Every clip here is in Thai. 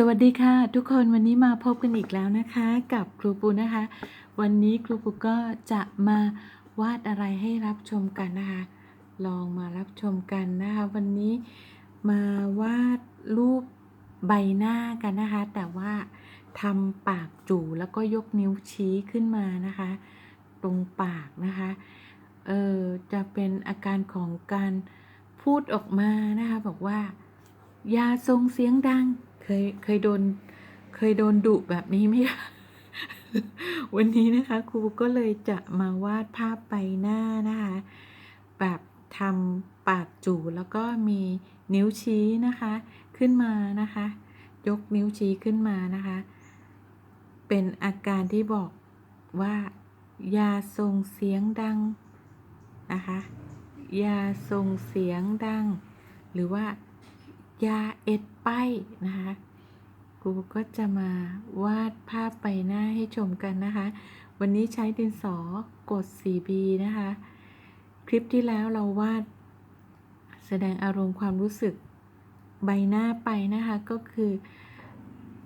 สวัสดีค่ะ ทุกคนวันนี้มาพบกันอีกแล้วนะคะ กับครูปูนะคะ วันนี้ครูปูก็จะมาวาดอะไรให้รับชมกันนะคะ ลองมารับชมกันนะคะ วันนี้มาวาดรูปใบหน้ากันนะคะ แต่ว่าทำปากจู่แล้วก็ยกนิ้วชี้ขึ้นมานะคะ ตรงปากนะคะเออจะเป็นอาการของการพูดออกมานะคะ บอกว่า อย่าส่งเสียงดัง เคยเคยโดนเคยโดนดุแบบนี้ไหมคะวันนี้นะคะ ครูก็เลยจะมาวาดภาพใบหน้านะคะ แบบทำปากจู่แล้วก็มีนิ้วชี้นะคะ ขึ้นมานะคะ ยกนิ้วชี้ขึ้นมานะคะ เป็นอาการที่บอกว่า อย่าส่งเสียงดังนะคะ อย่าส่งเสียงดัง หรือว่า ยาเอ็ดไปนะคะครูก็จะมาวาดภาพใบหน้าให้ชมกันนะคะ วันนี้ใช้ดินสอกด 4B นะคะ คลิปที่แล้วเราวาด แสดงอารมณ์ความรู้สึกใบหน้าไปนะคะ ก็คือ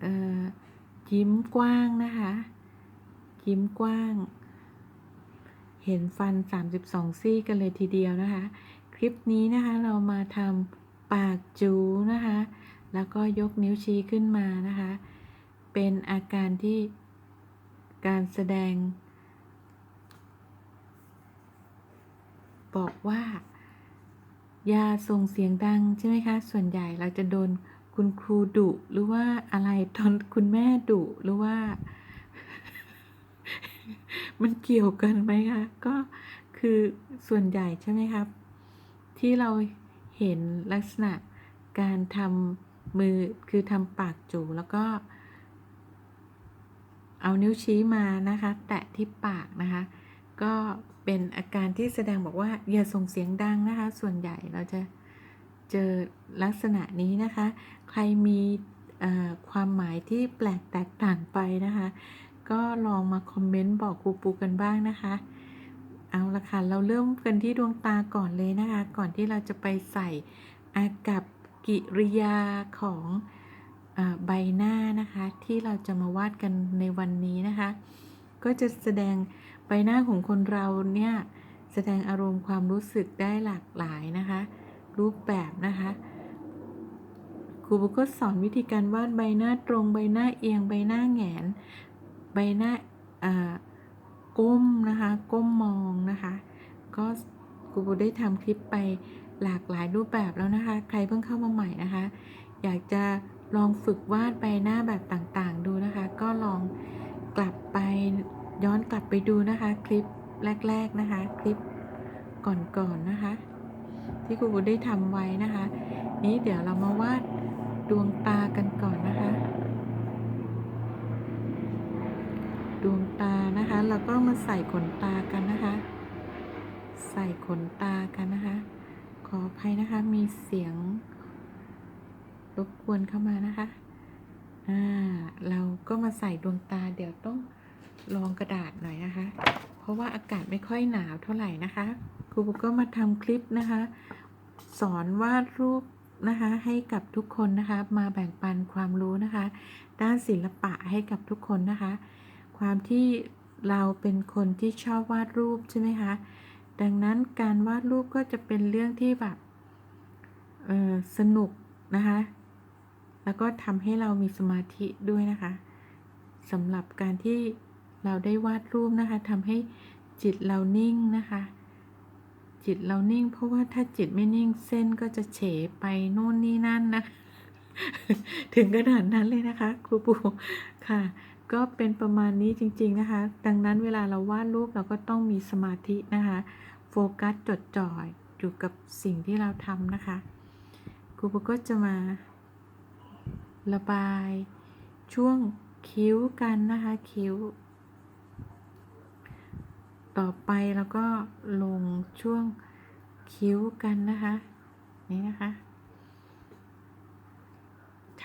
เออยิ้มกว้างนะคะ ยิ้มกว้าง เห็นฟัน 32 ซี่กันเลยทีเดียวนะคะ คลิปนี้นะคะเรามาทำ ปากจูนะคะ แล้วก็ยกนิ้วชี้ขึ้นมานะคะ เป็นอาการที่การแสดง บอกว่า อย่าส่งเสียงดังใช่ไหมคะ ส่วนใหญ่เราจะโดนคุณครูดุหรือว่าอะไรตอนคุณแม่ดุหรือว่า มันเกี่ยวกันไหมคะ ก็คือส่วนใหญ่ใช่ไหมครับ ที่เรา เห็นลักษณะการทำมือคือทำปากจูแล้วก็ เอานิ้วชี้มานะคะ แตะที่ปากนะคะ ก็เป็นอาการที่แสดงบอกว่าอย่าส่งเสียงดังนะคะ ส่วนใหญ่เราจะเจอลักษณะนี้นะคะ ใครมีความหมายที่แปลกแตกต่างไปนะคะ ก็ลองมาคอมเมนต์บอกครูปูกันบ้างนะคะ เอาละค่ะ เราเริ่มกันที่ดวงตาก่อนเลยนะคะ ก่อนที่เราจะไปใส่อากับกิริยาของอใบหน้านะคะ ที่เราจะมาวาดกันในวันนี้นะคะ ก็จะแสดงใบหน้าของคนเราเนี่ยแสดงอารมณ์ความรู้สึกได้หลากหลายนะคะ รูปแบบนะคะครูบุก็สอนวิธีการวาดใบหน้าตรงใบหน้าเอียงใบหน้าแหงน ใบหน้า ก้มนะคะ ก้มมองนะคะ ก็ครูบุได้ทำคลิปไปหลากหลายรูปแบบแล้วนะคะ ใครเพิ่งเข้ามาใหม่นะคะ อยากจะลองฝึกวาดใบหน้าแบบต่างๆ ดูนะคะ ก็ลองกลับไปย้อนกลับไปดูนะคะ คลิปแรก ๆนะคะ คลิปก่อนๆนะคะ ที่ครูบุได้ทำไว้นะคะ นี้เดี๋ยวเรามาวาดดวงตากันก่อนนะคะ ดวงตานะคะเราก็มาใส่ขนตากันนะคะ ใส่ขนตากันนะคะ ขออภัยนะคะมีเสียงรบกวนเข้ามานะคะอ่าเราก็มาใส่ดวงตาเดี๋ยวต้องรองกระดาษหน่อยนะคะ เพราะว่าอากาศไม่ค่อยหนาวเท่าไหร่นะคะครูก็มาทำคลิปนะคะ สอนวาดรูปนะคะให้กับทุกคนนะคะมาแบ่งปันความรู้นะคะ ด้านศิลปะให้กับทุกคนนะคะ ความที่เราเป็นคนที่ชอบวาดรูปใช่ไหมคะ ดังนั้นการวาดรูปก็จะเป็นเรื่องที่แบบสนุกนะคะ แล้วก็ทำให้เรามีสมาธิด้วยนะคะสำหรับการที่เราได้วาดรูปนะคะทำให้จิตเรานิ่งนะคะ จิตเรานิ่ง เพราะว่าถ้าจิตไม่นิ่งเส้นก็จะเฉไปโน่นนี่นั่นนะคะ ถึงขนาดนั้นเลยนะคะ ครูปูค่ะ ก็เป็นประมาณนี้จริง ๆนะคะ ดังนั้นเวลาเราวาดรูปเราก็ต้องมีสมาธินะคะ โฟกัสจดจ่อยอยู่กับสิ่งที่เราทำนะคะครูปก็จะมา ระบาย ช่วงคิ้วกันนะคะคิ้ว ต่อไปแล้วก็ลงช่วงคิ้วกันนะคะ นี่นะคะ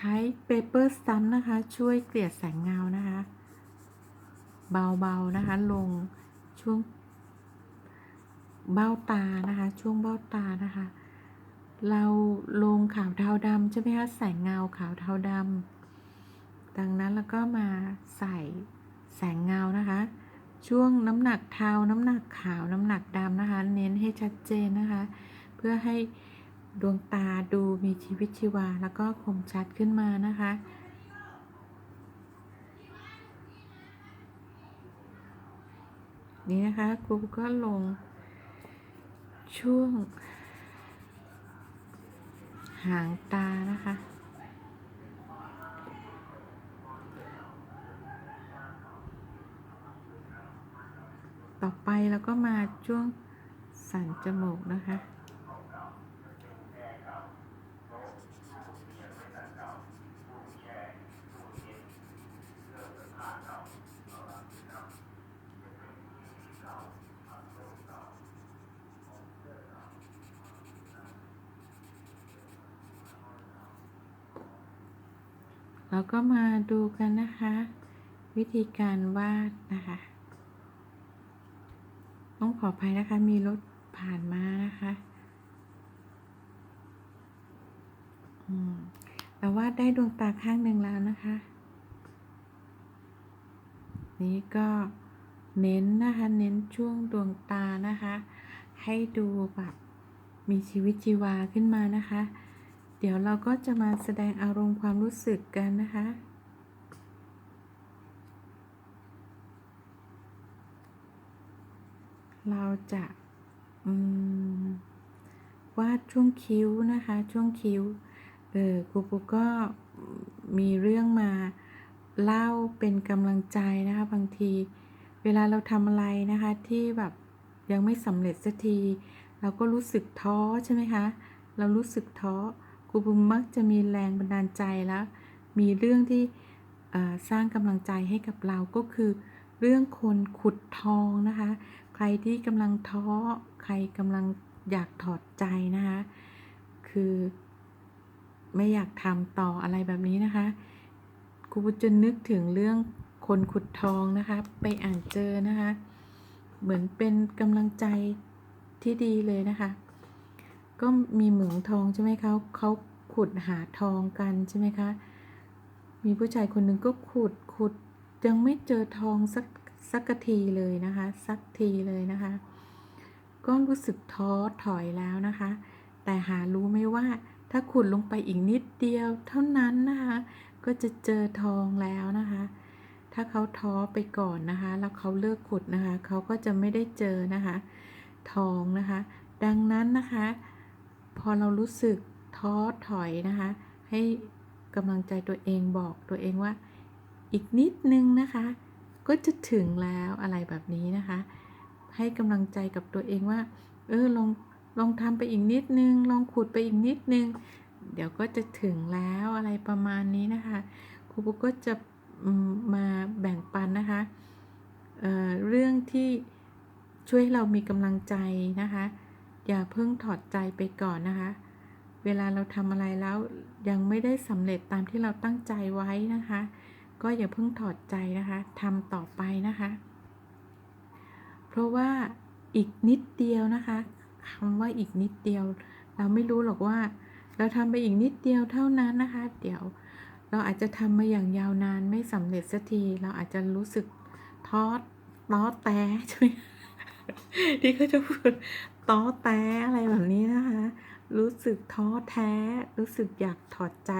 ใช้เปเปอร์ซันนะคะ ช่วยเกลี่ยแสงเงานะคะ เบาๆนะคะ ลงช่วงเบ้าตานะคะ ช่วงเบ้าตานะคะ เราลงขาวเทาดำใช่ไหมคะแสงเงาขาวเทาดำดังนั้นแล้วก็มาใส่แสงเงานะคะ ช่วงน้ำหนักเทาน้ำหนักขาวน้ำหนักดำนะคะ เน้นให้ชัดเจนนะคะ เพื่อให้ ดวงตาดูมีชีวิตชีวาแล้วก็คมชัดขึ้นมานะคะ นี่นะคะครูก็ลงช่วง หางตานะคะต่อไปแล้วก็มาช่วงสันจมูกนะคะ แล้วก็มาดูกันนะคะ วิธีการวาดนะคะ ต้องขออภัยนะคะมีรถผ่านมานะคะเราวาดได้ดวงตาข้างหนึ่งแล้วนะคะ นี่ก็เน้นนะคะ เน้นช่วงดวงตานะคะ ให้ดูแบบมีชีวิตชีวาขึ้นมานะคะ เดี๋ยวเราก็จะมาแสดงอารมณ์ความรู้สึกกันนะคะ เราจะวาดช่วงคิ้วนะคะ ช่วงคิ้ว เออครูปูก็มีเรื่องมาเล่าเป็นกำลังใจนะคะ บางที เวลาเราทำอะไรนะคะที่แบบยังไม่สำเร็จสักที เราก็รู้สึกท้อใช่ไหมคะ เรารู้สึกท้อ ครูปูมักจะมีแรงบันดาลใจแล้ว มีเรื่องที่สร้างกำลังใจให้กับเราก็คือ เรื่องคนขุดทองนะคะ ใครที่กำลังท้อใครกำลังอยากถอดใจนะคะ คือไม่อยากทำต่ออะไรแบบนี้นะคะครูจะนึกถึงเรื่องคนขุดทองนะคะ ไปอ่านเจอนะคะ เหมือนเป็นกำลังใจที่ดีเลยนะคะ ก็มีเหมืองทองใช่ไหมคะเขาขุดหาทองกันใช่ไหมคะ มีผู้ชายคนหนึ่งก็ขุดขุดยังไม่เจอทองสักสักทีเลยนะคะ สักทีเลยนะคะ ก็รู้สึกท้อถอยแล้วนะคะ แต่หารู้ไหมว่าถ้าขุดลงไปอีกนิดเดียวเท่านั้นนะคะ ก็จะเจอทองแล้วนะคะ ถ้าเขาท้อไปก่อนนะคะ แล้วเขาเลิกขุดนะคะ เขาก็จะไม่ได้เจอนะคะ ทองนะคะ ดังนั้นนะคะ พอเรารู้สึกท้อถอยนะคะ ให้กำลังใจตัวเองบอกตัวเองว่า อีกนิดนึงนะคะ ก็จะถึงแล้วอะไรแบบนี้นะคะ ให้กำลังใจกับตัวเองว่า เออลองลองทำไปอีกนิดนึง ลองขุดไปอีกนิดนึง เดี๋ยวก็จะถึงแล้วอะไรประมาณนี้นะคะครูปุ๊กก็จะมาแบ่งปันนะคะเเรื่องที่ช่วยให้เรามีกำลังใจนะคะ อย่าเพิ่งถอดใจไปก่อนนะคะ เวลาเราทำอะไรแล้วยังไม่ได้สำเร็จตามที่เราตั้งใจไว้นะคะ ก็อย่าเพิ่งถอดใจนะคะทำต่อไปนะคะ เพราะว่าอีกนิดเดียวนะคะคำว่าอีกนิดเดียว เราไม่รู้หรอกว่า เราทำไปอีกนิดเดียวเท่านั้นนะคะ เดี๋ยวเราอาจจะทำมาอย่างยาวนานไม่สำเร็จสักที เราอาจจะรู้สึกท้อต้อแต้ใช่ไหม ที่เขาจะพูดต้อแต้อะไรแบบนี้นะคะ รู้สึกท้อแท้ รู้สึกอยากถอดใจ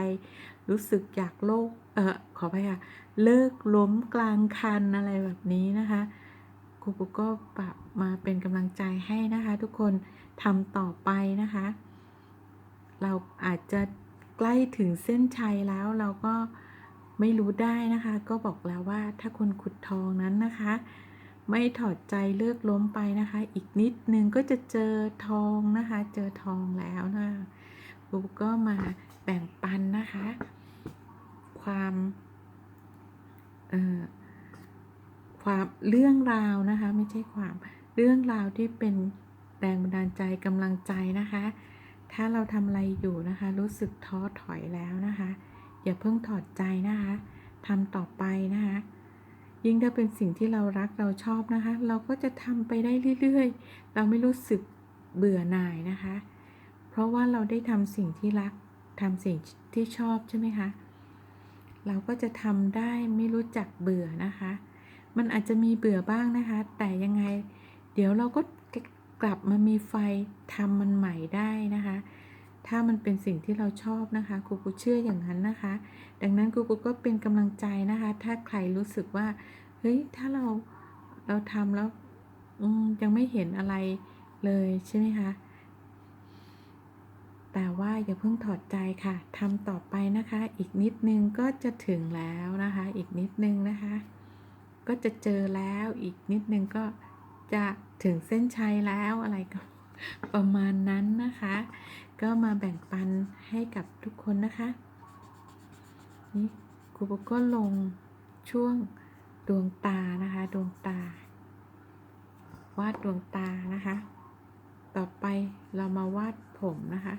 รู้สึกอยากโลก เออขอไปค่ะ เลิกล้มกลางคันอะไรแบบนี้นะคะครูปุกก็แบบมาเป็นกำลังใจให้นะคะ ทุกคนทำต่อไปนะคะ เราอาจจะใกล้ถึงเส้นชัยแล้วเราก็ไม่รู้ได้นะคะ ก็บอกแล้วว่าถ้าคนขุดทองนั้นนะคะ ไม่ถอดใจเลิกล้มไปนะคะ อีกนิดนึงก็จะเจอทองนะคะ เจอทองแล้วนะคะปุ๊กก็มาแบ่งปันนะคะ ความเอ่อความเรื่องราวนะคะ ไม่ใช่ความเรื่องราวที่เป็นแรงบันดาลใจกำลังใจนะคะ ถ้าเราทำอะไรอยู่นะคะ รู้สึกท้อถอยแล้วนะคะ อย่าเพิ่งถอดใจนะคะทำต่อไปนะคะ ยิ่งถ้าเป็นสิ่งที่เรารักเราชอบนะคะ เราก็จะทำไปได้เรื่อยๆ เราไม่รู้สึกเบื่อหน่ายนะคะ เพราะว่าเราได้ทำสิ่งที่รักทำสิ่งที่ชอบใช่ไหมคะ เราก็จะทำได้ไม่รู้จักเบื่อนะคะ มันอาจจะมีเบื่อบ้างนะคะ แต่ยังไง เดี๋ยวเราก็กลับมามีไฟทำมันใหม่ได้นะคะ ถ้ามันเป็นสิ่งที่เราชอบนะคะครูปูเชื่ออย่างนั้นนะคะ ดังนั้นครูปูก็เป็นกำลังใจนะคะ ถ้าใครรู้สึกว่าเฮ้ยถ้าเราเราทำแล้วยังไม่เห็นอะไรเลยใช่ไหมคะแต่ว่าอย่าเพิ่งถอดใจค่ะทำต่อไปนะคะ อีกนิดนึงก็จะถึงแล้วนะคะ อีกนิดนึงนะคะ ก็จะเจอแล้วอีกนิดนึงก็จะถึงเส้นชัยแล้วอะไรก็ ประมาณนั้นนะคะ ก็มาแบ่งปันให้กับทุกคนนะคะนี่ครูปก็ลงช่วงดวงตานะคะ ดวงตา วาดดวงตานะคะ ต่อไปเรามาวาดผมนะคะ